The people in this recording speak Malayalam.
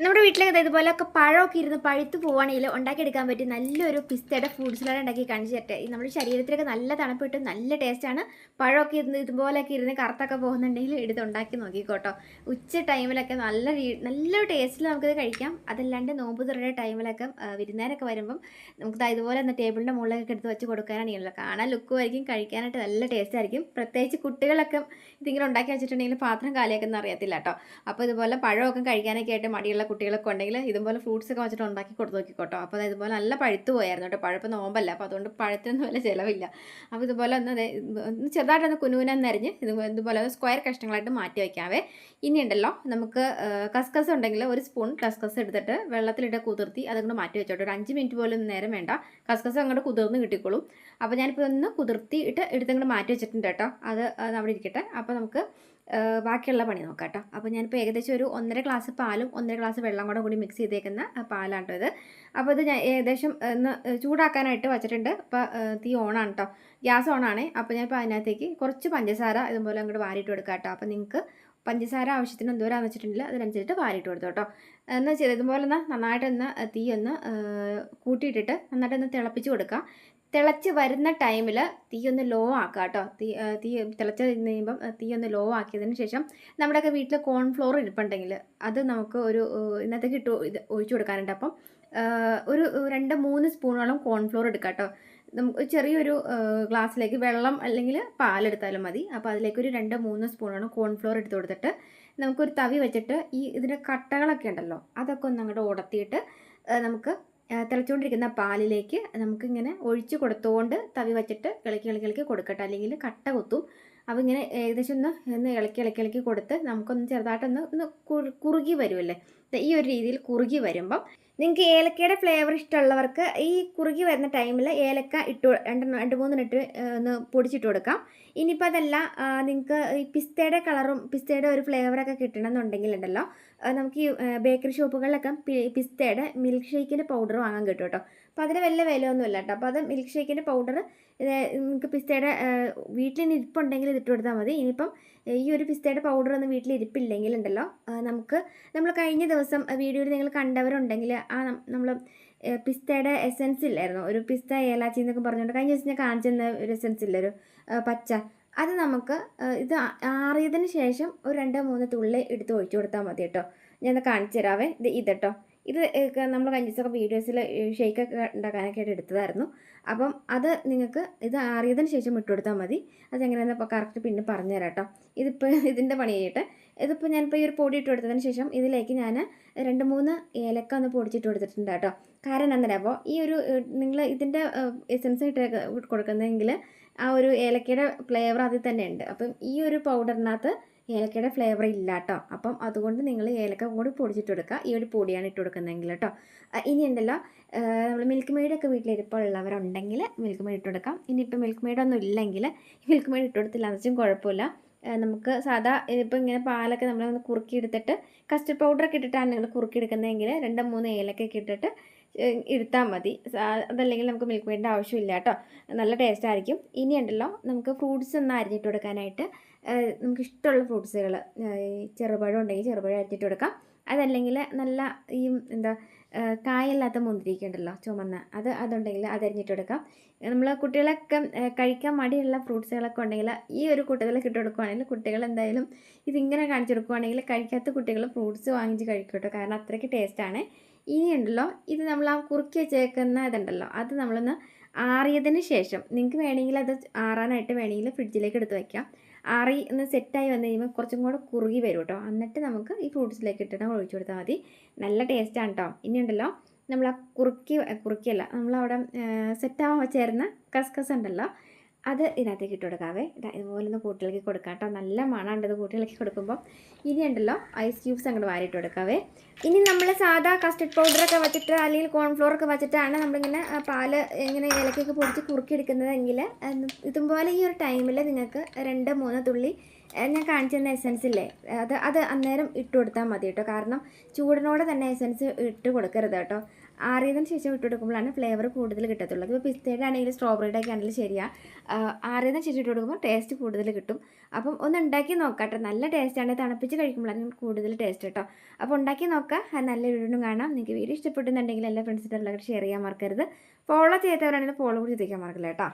നമ്മുടെ വീട്ടിലൊക്കെ ഇതുപോലെയൊക്കെ പഴമൊക്കെ ഇരുന്ന് പഴുത്ത് പോവുകയാണെങ്കിൽ ഉണ്ടാക്കിയെടുക്കാൻ പറ്റിയ നല്ലൊരു പിസ്തയുടെ ഫ്രൂട്ട് സലാഡ് ഉണ്ടാക്കി കാണിച്ചു തരട്ടെ. ഈ നമ്മുടെ ശരീരത്തിലൊക്കെ നല്ല തണുപ്പ് കിട്ടും നല്ല ടേസ്റ്റാണ് പഴമൊക്കെ ഇരുന്ന് ഇതുപോലെയൊക്കെ ഇരുന്ന് കറുത്തൊക്കെ പോകുന്നുണ്ടെങ്കിൽ എടുത്ത് ഉണ്ടാക്കി നോക്കിക്കോട്ടോ. ഉച്ച ടൈമിലൊക്കെ നല്ല നല്ലൊരു ടേസ്റ്റിൽ നമുക്കിത് കഴിക്കാം. അതല്ലാണ്ട് നോമ്പ് തുറയുടെ ടൈമിലൊക്കെ വിരുന്നേരൊക്കെ വരുമ്പം നമുക്ക് ഇതുപോലെ ഒന്ന് ടേബിളിന്റെ മുകളിലൊക്കെ എടുത്ത് വെച്ച് കൊടുക്കാനാണെങ്കിലോ കാണാൻ ലുക്കുമായിരിക്കും കഴിക്കാനായിട്ട് നല്ല ടേസ്റ്റ് ആയിരിക്കും. പ്രത്യേകിച്ച് കുട്ടികളൊക്കെ ഇതിങ്ങനെ ഉണ്ടാക്കി വെച്ചിട്ടുണ്ടെങ്കിൽ പാത്രം കാലിയാക്കുന്ന അറിയത്തില്ല കേട്ടോ. അപ്പോൾ ഇതുപോലെ പഴമൊക്കെ കഴിക്കാനൊക്കെ ആയിട്ട് മടിയുള്ള കുട്ടികളൊക്കെ ഉണ്ടെങ്കിൽ ഇതുപോലെ ഫ്രൂട്ട്സ് ഒക്കെ വെച്ചിട്ട് ഉണ്ടാക്കി കൊടുത്ത് നോക്കിക്കോട്ടോ. അപ്പോൾ ഇതുപോലെ നല്ല പഴുത്ത് പോയായിരുന്നു കേട്ടോ. പഴുപ്പ് നോമ്പല്ല. അപ്പോൾ അതുകൊണ്ട് പഴത്തിനൊന്നും വല്ല ചിലവില്ല. അപ്പോൾ ഇതുപോലെ ഒന്ന് ഒന്ന് ചെറുതായിട്ടൊന്ന് കുനുകുനെന്നരിഞ്ഞ് ഇത് ഇതുപോലെ ഒന്ന് സ്ക്വയർ കഷ്ണങ്ങളായിട്ട് മാറ്റി വയ്ക്കാവേ. ഇനി ഉണ്ടല്ലോ നമുക്ക് കസ്കസ് ഉണ്ടെങ്കിൽ ഒരു സ്പൂൺ കസ്കസ് എടുത്തിട്ട് വെള്ളത്തിലിട്ട് കുതിർത്തി അതങ്ങോട്ട് മാറ്റി വെച്ചോട്ടെ. ഒരു അഞ്ച് മിനിറ്റ് പോലും നേരം വേണ്ട. കസ്കസ് അങ്ങോട്ട് കുതിർന്ന് കിട്ടിക്കോളും. അപ്പോൾ ഞാനിപ്പോൾ ഒന്ന് കുതിർത്തി ഇട്ട് എടുത്തങ്ങോട്ട് മാറ്റി വെച്ചിട്ടുണ്ട് കേട്ടോ. അത് അവിടെ ഇരിക്കട്ടെ. അപ്പോൾ നമുക്ക് ബാക്കിയുള്ള പണി നോക്കാം കേട്ടോ അപ്പോൾ ഞാനിപ്പോൾ ഏകദേശം ഒരു ഒന്നര ഗ്ലാസ് പാലും ഒന്നര ഗ്ലാസ് വെള്ളം കൂടെ കൂടി മിക്സ് ചെയ്തേക്കുന്ന പാലാണ് ഇത്. അപ്പോൾ ഇത് ഞാൻ ഏകദേശം ഒന്ന് ചൂടാക്കാനായിട്ട് വച്ചിട്ടുണ്ട്. അപ്പോൾ തീ ഓണാണ് കേട്ടോ ഗ്യാസ് ഓണാണ്. അപ്പോൾ ഞാനിപ്പോൾ അതിനകത്തേക്ക് കുറച്ച് പഞ്ചസാര ഇതുപോലെ അങ്ങോട്ട് വാരിയിട്ട് കൊടുക്കാം കേട്ടോ അപ്പോൾ നിങ്ങൾക്ക് പഞ്ചസാര ആവശ്യത്തിന് എന്തോരാന്ന് വെച്ചിട്ടുണ്ടെങ്കിൽ അതിനനുസരിച്ചിട്ട് വാരിയിട്ട് കൊടുത്തു കേട്ടോ എന്നാൽ ചെയ്തതുപോലെ ഒന്ന് നന്നായിട്ടൊന്ന് തീ ഒന്ന് കൂട്ടിയിട്ടിട്ട് നന്നായിട്ടൊന്ന് തിളപ്പിച്ച് കൊടുക്കുക തിളച്ച് വരുന്ന ടൈമിൽ തീ ഒന്ന് ലോ ആക്കുക കേട്ടോ തീ തീ തിളച്ച് കഴിയുമ്പം തീ ഒന്ന് ലോ ആക്കിയതിന് ശേഷം നമ്മുടെയൊക്കെ വീട്ടിൽ കോൺഫ്ലോർ ഇരിപ്പുണ്ടെങ്കിൽ അത് നമുക്ക് ഒരു ഇന്നത്തേക്ക് ഇട്ട് ഇത് ഒഴിച്ചു കൊടുക്കാനുണ്ട്. അപ്പം ഒരു രണ്ട് മൂന്ന് സ്പൂണോളം കോൺഫ്ലോർ എടുക്കാം കേട്ടോ നമുക്ക് ചെറിയൊരു ഗ്ലാസ്സിലേക്ക് വെള്ളം അല്ലെങ്കിൽ പാലെടുത്താലും മതി. അപ്പോൾ അതിലേക്ക് ഒരു രണ്ട് മൂന്ന് സ്പൂണോളം കോൺഫ്ലോർ എടുത്ത് കൊടുത്തിട്ട് നമുക്കൊരു തവി വെച്ചിട്ട് ഈ ഇതിന്റെ കട്ടകളൊക്കെ ഉണ്ടല്ലോ അതൊക്കെ ഒന്ന് അങ്ങോട്ട് ഉടത്തിയിട്ട് നമുക്ക് തിളച്ചുകൊണ്ടിരിക്കുന്ന പാലിലേക്ക് നമുക്കിങ്ങനെ ഒഴിച്ച് കൊടുത്തുകൊണ്ട് തവി വച്ചിട്ട് ഇളക്കി ഇളക്കി ഇളക്കി കൊടുക്കട്ടെ. അല്ലെങ്കിൽ കട്ട കുത്തും. അപ്പോൾ ഇങ്ങനെ ഏകദേശം ഒന്ന് ഒന്ന് ഇളക്കി ഇളക്കി ഇളക്കി കൊടുത്ത് നമുക്കൊന്ന് ചെറുതായിട്ടൊന്ന് ഒന്ന് കുറു- കുറുകി വരുമല്ലേ ഈ ഒരു രീതിയിൽ കുറുകി വരുമ്പം നിങ്ങൾക്ക് ഏലക്കയുടെ ഫ്ലേവർ ഇഷ്ടമുള്ളവർക്ക് ഈ കുറുകി വരുന്ന ടൈമിൽ ഏലക്ക ഇട്ട് രണ്ട് രണ്ട് മൂന്നിട്ട് ഒന്ന് പൊടിച്ചിട്ട് കൊടുക്കാം. ഇനിയിപ്പോൾ അതല്ല നിങ്ങൾക്ക് ഈ പിസ്തയുടെ കളറും പിസ്തയുടെ ഒരു ഫ്ലേവറൊക്കെ കിട്ടണമെന്നുണ്ടെങ്കിൽ ഉണ്ടല്ലോ നമുക്ക് ഈ ബേക്കറി ഷോപ്പുകളിലൊക്കെ പിസ്തയുടെ മിൽക്ക് ഷേക്കിന്റെ പൗഡർ വാങ്ങാൻ കിട്ടും കേട്ടോ. അപ്പോൾ അതിന് വലിയ വിലയൊന്നുമില്ല കേട്ടോ. അപ്പോൾ അത് മിൽക്ക് ഷേക്കിന്റെ പൗഡർ നിങ്ങൾക്ക് പിസ്തയുടെ വീട്ടിൽ ഇരിപ്പുണ്ടെങ്കിൽ ഇതിട്ട് കൊടുത്താൽ മതി. ഇനിയിപ്പം ഈ ഒരു പിസ്തയുടെ പൗഡർ ഒന്നും വീട്ടിൽ ഇരിപ്പില്ലെങ്കിൽ ഉണ്ടല്ലോ നമുക്ക് നമ്മൾ കഴിഞ്ഞ ദിവസം വീഡിയോയിൽ നിങ്ങൾ കണ്ടവരുണ്ടെങ്കിൽ ആ നമ്മൾ പിസ്തയുടെ എസെൻസ് ഇല്ലായിരുന്നു. ഒരു പിസ്ത ഏലാച്ചി എന്നൊക്കെ പറഞ്ഞുകൊണ്ട് കഴിഞ്ഞ ദിവസം ഞാൻ കാണിച്ചു തന്ന ഒരു എസെൻസ് ഇല്ല. ഒരു പച്ച. അത് നമുക്ക് ഇത് ആറിയതിന് ശേഷം ഒരു രണ്ട് മൂന്ന് തുള്ളി എടുത്ത് ഒഴിച്ചു കൊടുത്താൽ മതി കേട്ടോ. ഞാൻ കാണിച്ചു തരാവേ. ഇത് ഇത് കേട്ടോ ഇത് നമ്മൾ കഴിഞ്ഞ ദിവസമൊക്കെ വീഡിയോസിൽ ഷെയ്ക്കൊക്കെ ഉണ്ടാക്കാനൊക്കെ ആയിട്ട് എടുത്തതായിരുന്നു. അപ്പം അത് നിങ്ങൾക്ക് ഇത് ആറിയതിന് ശേഷം ഇട്ട് കൊടുത്താൽ മതി. അതെങ്ങനെയാണെന്ന് ഇപ്പോൾ കറക്റ്റ് പിന്നെ പറഞ്ഞു തരാം കേട്ടോ. ഇതിപ്പോൾ ഇതിന്റെ പണി ചെയ്യട്ടെ ഇതിപ്പോൾ ഞാനിപ്പോൾ ഈ ഒരു പൊടി ഇട്ട് കൊടുത്തതിന് ശേഷം ഇതിലേക്ക് ഞാൻ രണ്ട് മൂന്ന് ഏലക്ക ഒന്ന് പൊടിച്ചിട്ട് കൊടുത്തിട്ടുണ്ട് കേട്ടോ. കാരണം എന്താ അപ്പോൾ ഈ ഒരു നിങ്ങൾ ഇതിന്റെ എസെൻസ് ഇട്ട് കൊടുക്കുന്നതെങ്കിൽ ആ ഒരു ഏലക്കയുടെ ഫ്ലേവർ അതിൽ തന്നെ ഉണ്ട്. അപ്പം ഈ ഒരു പൗഡറിനകത്ത് ഏലക്കയുടെ ഫ്ലേവർ ഇല്ല കേട്ടോ അപ്പം അതുകൊണ്ട് നിങ്ങൾ ഏലക്ക കൂടി പൊടിച്ചിട്ട് കൊടുക്കുക ഈ ഒരു പൊടിയാണ് ഇട്ട് കൊടുക്കുന്നതെങ്കിൽ കേട്ടോ ഇനി ഉണ്ടല്ലോ നമ്മൾ മിൽക്ക് മെയ്ഡൊക്കെ വീട്ടിലിരിപ്പോൾ ഉള്ളവരുണ്ടെങ്കിൽ മിൽക്ക് മെയ്ഡ് ഇട്ട് കൊടുക്കാം. ഇനിയിപ്പോൾ മിൽക്ക് മെയ്ഡൊന്നും ഇല്ലെങ്കിൽ മിൽക്ക് മെയ്ഡ് ഇട്ട് കൊടുത്തില്ല. എന്ന് വെച്ചും കുഴപ്പമില്ല നമുക്ക് സാധാ ഇപ്പോൾ ഇങ്ങനെ പാലൊക്കെ നമ്മളൊന്ന് കുറുക്കി എടുത്തിട്ട് കസ്റ്റർഡ് പൗഡറൊക്കെ ഇട്ടിട്ടാണ് നിങ്ങൾ കുറുക്കി എടുക്കുന്നതെങ്കിൽ രണ്ട് മൂന്ന് ഏലക്കൊക്കെ ഇട്ടിട്ട് എടുത്താൽ മതി. അതല്ലെങ്കിൽ നമുക്ക് മിൽക്ക് മെയ്ഡിന്റെ ആവശ്യമില്ല കേട്ടോ. നല്ല ടേസ്റ്റ് ആയിരിക്കും. ഇനി ഉണ്ടല്ലോ നമുക്ക് ഫ്രൂട്ട്സ് ഒന്ന് അരിഞ്ഞിട്ട് കൊടുക്കാനായിട്ട്. നമുക്ക് ഇഷ്ടമുള്ള ഫ്രൂട്ട്സുകൾ ചെറുപഴം ഉണ്ടെങ്കിൽ ചെറുപഴം അരിഞ്ഞിട്ട് കൊടുക്കാം. അതല്ലെങ്കിൽ നല്ല ഈ എന്താ കായല്ലാത്ത മുന്തിരിക്ക ഉണ്ടല്ലോ ചുമന്ന അത് അതുണ്ടെങ്കിൽ അത് അരിഞ്ഞിട്ട് കൊടുക്കാം. നമ്മൾ കുട്ടികളൊക്കെ കഴിക്കാൻ മടിയുള്ള ഫ്രൂട്ട്സുകളൊക്കെ ഉണ്ടെങ്കിൽ ഈ ഒരു കൂട്ടത്തിലൊക്കെ ഇട്ട് കൊടുക്കുവാണെങ്കിൽ കുട്ടികൾ എന്തായാലും ഇതിങ്ങനെ കാണിച്ചു കൊടുക്കുവാണെങ്കിൽ കഴിക്കാത്ത കുട്ടികൾ ഫ്രൂട്ട്സ് വാങ്ങിച്ച് കഴിക്കും കേട്ടോ കാരണം അത്രയ്ക്ക് ടേസ്റ്റാണ് ഇനി ഉണ്ടല്ലോ ഇത് നമ്മൾ ആ കുറുക്കി വെച്ചേക്കുന്ന ഇതുണ്ടല്ലോ. അത് നമ്മളൊന്ന് ആറിയതിന് ശേഷം നിങ്ങൾക്ക് വേണമെങ്കിൽ അത് ആറാനായിട്ട് വേണമെങ്കിൽ ഫ്രിഡ്ജിലേക്ക് എടുത്ത് വയ്ക്കാം ആറി ഒന്ന് സെറ്റായി വന്നു കഴിയുമ്പോൾ കുറച്ചും കൂടെ കുറുകി വരും കേട്ടോ. എന്നിട്ട് നമുക്ക് ഈ ഫ്രൂട്ട്സിലേക്ക് ഇട്ടിട്ട് ഒഴിച്ചു കൊടുത്താൽ മതി. നല്ല ടേസ്റ്റാണ് കേട്ടോ ഇനി ഉണ്ടല്ലോ നമ്മൾ ആ കുറുക്കി കുറുക്കിയല്ല നമ്മളവിടെ സെറ്റാവാൻ വെച്ചേരുന്ന കസ്കസ് ഉണ്ടല്ലോ. അത് ഇതിനകത്തേക്ക് ഇട്ട് കൊടുക്കാവേ. ഇതാ ഇതുപോലെ ഒന്ന് കൂട്ടിലേക്ക് കൊടുക്കാം കേട്ടോ. നല്ല മണമുണ്ട് ഇത് കൊടുക്കുമ്പോൾ ഇനി ഉണ്ടല്ലോ ഐസ് ക്യൂബ്സ് അങ്ങോട്ട് വാരിയിട്ട് കൊടുക്കാവേ. ഇനി നമ്മൾ സാധാ കസ്റ്റർഡ് പൗഡറൊക്കെ വെച്ചിട്ട് അല്ലെങ്കിൽ കോൺഫ്ലോർ ഒക്കെ വെച്ചിട്ടാണ് നമ്മളിങ്ങനെ പാൽ ഇങ്ങനെ ഇലക്കൊക്കെ പൊടിച്ച് കുറുക്കിയെടുക്കുന്നതെങ്കിൽ ഇതുപോലെ ഈ ഒരു ടൈമിൽ നിങ്ങൾക്ക് രണ്ട് മൂന്ന് തുള്ളി ഞാൻ കാണിച്ചു തന്ന എസെൻസ് ഇല്ലേ അത് അത് അന്നേരം ഇട്ട് കൊടുത്താൽ മതി കേട്ടോ. കാരണം ചൂടിനോടെ തന്നെ എസെൻസ് ഇട്ട് കൊടുക്കരുത് കേട്ടോ. ആറിയതിന് ശേഷം ഇട്ടുകൊടുക്കുമ്പോഴാണ് ഫ്ലേവർ കൂടുതൽ കിട്ടത്തുള്ളൂ ഇപ്പോൾ പിസ്തയുടെ ആണെങ്കിലും സ്ട്രോബെറിയുടെ ഒക്കെ ആണെങ്കിലും ശരിയാണ് ആറിയതിന് ശേഷം ഇട്ട് കൊടുക്കുമ്പോൾ ടേസ്റ്റ് കൂടുതൽ കിട്ടും. അപ്പം ഒന്ന് ഉണ്ടാക്കി നോക്കാം നല്ല ടേസ്റ്റാണ് തണുപ്പിച്ച് കഴിക്കുമ്പോഴാണ് കൂടുതൽ ടേസ്റ്റ് കേട്ടോ. അപ്പോൾ ഉണ്ടാക്കി നോക്കാം. നല്ല വീഡിയോ കാണാം. നിങ്ങൾക്ക് വീഡിയോ ഇഷ്ടപ്പെടുന്നുണ്ടെങ്കിൽ എല്ലാ ഫ്രണ്ട്സിന്റെ എല്ലാവരും ഷെയർ ചെയ്യാൻ മറക്കരുത്. ഫോളോ ചെയ്യാത്തവരാണെങ്കിൽ ഫോളോ കൂടി ചെയ്തേക്കാൻ മറക്കില്ല കേട്ടോ.